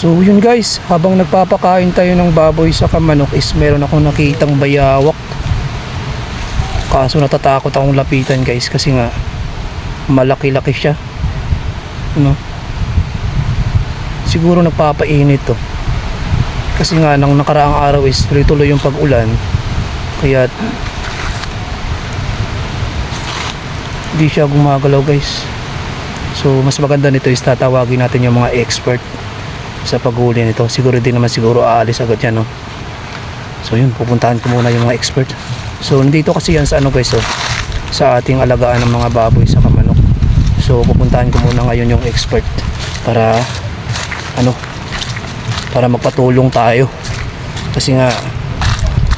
So yun guys, habang nagpapakain tayo ng baboy sa kamanok is meron akong nakitang bayawak. Kaso natatakot akong lapitan guys kasi nga malaki-laki siya. Ano? Siguro nagpapainit to. Kasi nga nang nakaraang araw is tuloy-tuloy yung pag-ulan. Kaya di siya gumagalaw guys. So mas maganda nito is tatawagin natin yung mga expert sa paghuli nito. Siguro din naman siguro aalis agad yan, no? So yun, pupuntahan ko muna yung mga expert. So nandito kasi yan sa ano guys, oh, sa ating alagaan ng mga baboy sa kamanok. So pupuntahan ko muna ngayon yung expert para ano, para magpatulong tayo. Kasi nga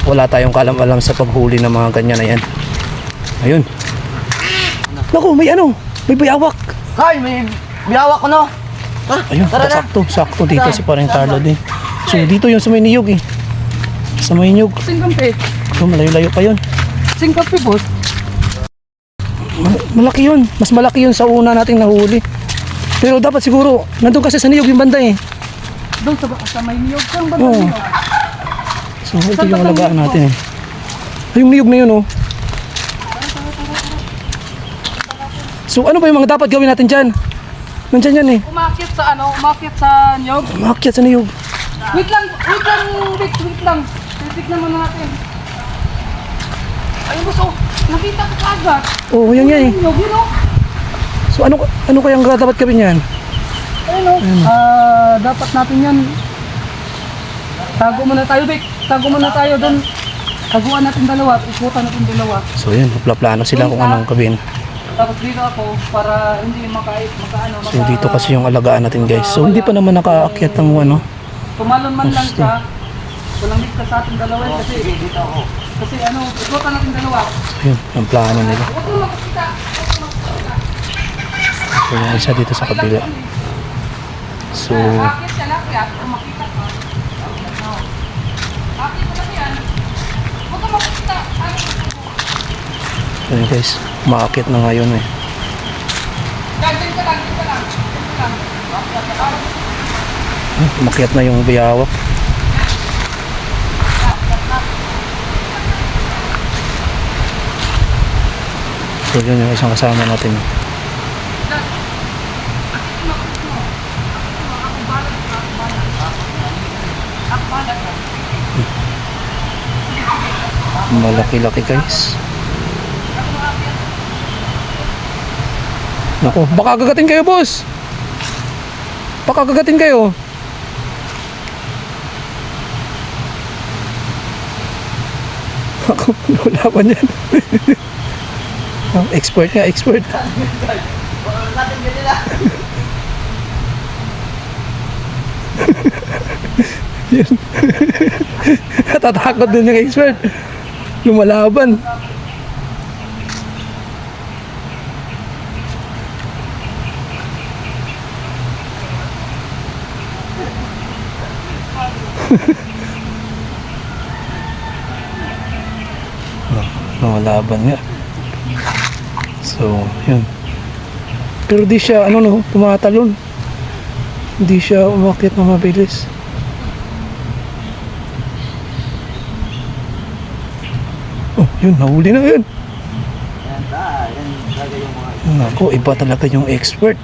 wala tayong kalam-alam sa paghuli ng mga ganyan na yan. Ayun. Naku, may ano, may bayawak. Hay, may biyawak ko no. Ha? Ayun, Tara na. sakto, sakto dito si parang Carlo din. So dito yung sa may niyog eh. Sa may niyog. Singkampi. So malayo-layo pa yun. Singkampi, boss. Ma- Malaki yun. Mas malaki yun sa una nating nahuli. Pero dapat siguro, nandun kasi sa niyog yung banda eh. Doon sa, sa may niyog. Saan ba Oo. niyog? So ito yung alagaan natin eh. Ay, yung niyog na yun oh. So ano ba yung mga dapat gawin natin dyan? Nandyan yan eh. Umakit sa ano, umakit sa niyog. Umakyat sa niyog. Wait lang, wait lang, wait, wait lang. Titignan muna natin. Ayun boss, oh. Nakita ko kaagad. Oo, oh, yan yan eh. Niyog, yun oh. So ano ano kayang dapat gawin yan? Ayun oh. Ah, dapat natin yan. Tago muna tayo, Vic. Tago muna tayo doon. Taguan natin dalawa, ikutan natin dalawa. So yun, plano sila kung anong gawin. Tapos dito ako para hindi makait, makaano, maka... So dito kasi yung alagaan natin guys. So hindi pa naman nakaakyat ng ano. Tumalon man lang siya. Walang mix sa ating dalawa yun kasi dito ako. Kasi ano, ikutan natin dalawa. Yun, ang plano nila. So yung isa dito sa kabila. So, Akit siya lang, kaya kung makita ka. Akit ko lang yan. Huwag mo makikita. so yun guys, umaakit na ngayon eh. Ah, Umakyat na yung biyawak. So yun yung isang kasama natin. Malaki-laki guys. Nako, baka gagatin kayo boss. Baka gagatin kayo. Ako, wala pa niyan. Ang expert nga, expert. Yun. Natatakot din yung expert. Lumalaban. Lumalaban nga. So, yun. Pero di siya, ano no, tumatalon. Hindi siya umakit na mabilis. Oh, yun, nahuli na yun. Nako, iba talaga yung expert.